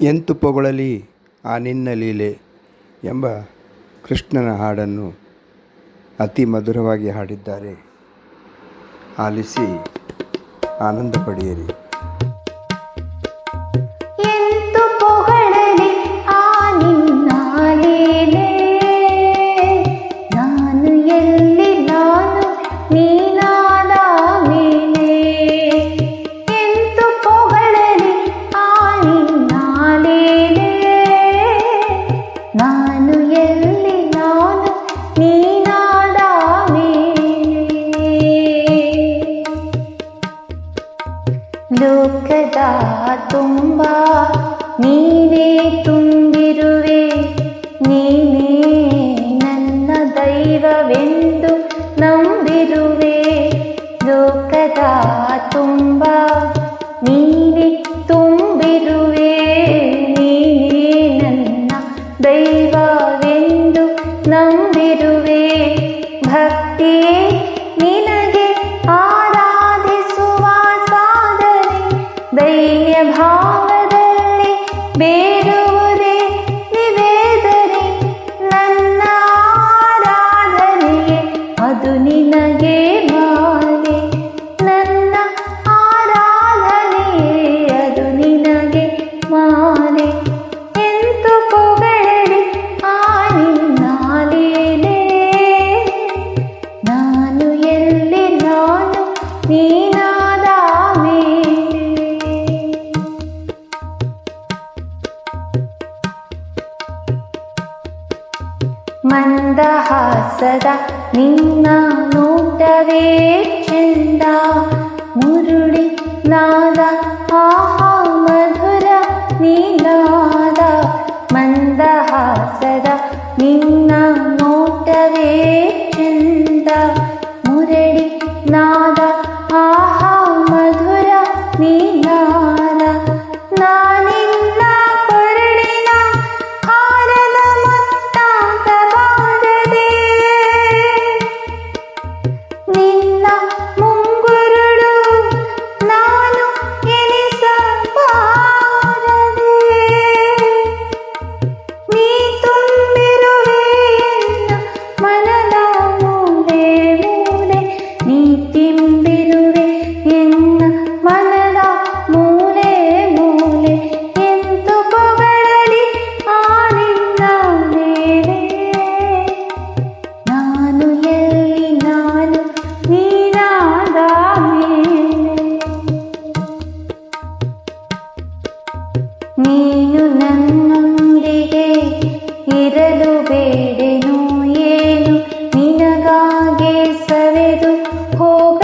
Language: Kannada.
ಎಂತು ಪೊಗಳಲಿ ಆ ನಿನ್ನ ಲೀಲೆ ಎಂಬ ಕೃಷ್ಣನ ಹಾಡನ್ನು ಅತಿ ಮಧುರವಾಗಿ ಹಾಡಿದ್ದಾರೆ. ಆಲಿಸಿ ಆನಂದ ಪಡೆಯಿರಿ. ಲೋಕದ ತುಂಬ ನೀನೇ ತುಂಬಿರುವೆ ನೀನೇ ನನ್ನ ದೈವವೆಂದು ನಂಬಿರುವೆ ಲೋಕದ ತುಂಬ ನೀನೇ ತುಂಬಿರುವೆ ನೀನೇ ನನ್ನ ದೈವವೆಂದು ನಂಬಿರುವೆ ಭಕ್ತಿಯೇ ಭಾವದಲ್ಲಿ ಬೇಡುವುದೇ ನಿವೇದನೆ. ನನ್ನ ಆರಾಧನೆಗೆ ಅದು ನಿನಗೆ ಮಾಲೆ ನನ್ನ ಆರಾಧನೆಯೇ, ಅದು ನಿನಗೆ ಮಾಲೆ ಎಂತು ಪೊಗಳಿ ಆ ನಿನ್ನಾಲೇನೆ ನಾನು ಎಲ್ಲಿ ನಾನು ನೀನಾದ ಮಂದಹಾಸದ ನಿನ್ನ ನೋಟವೇ ಚಂದ हो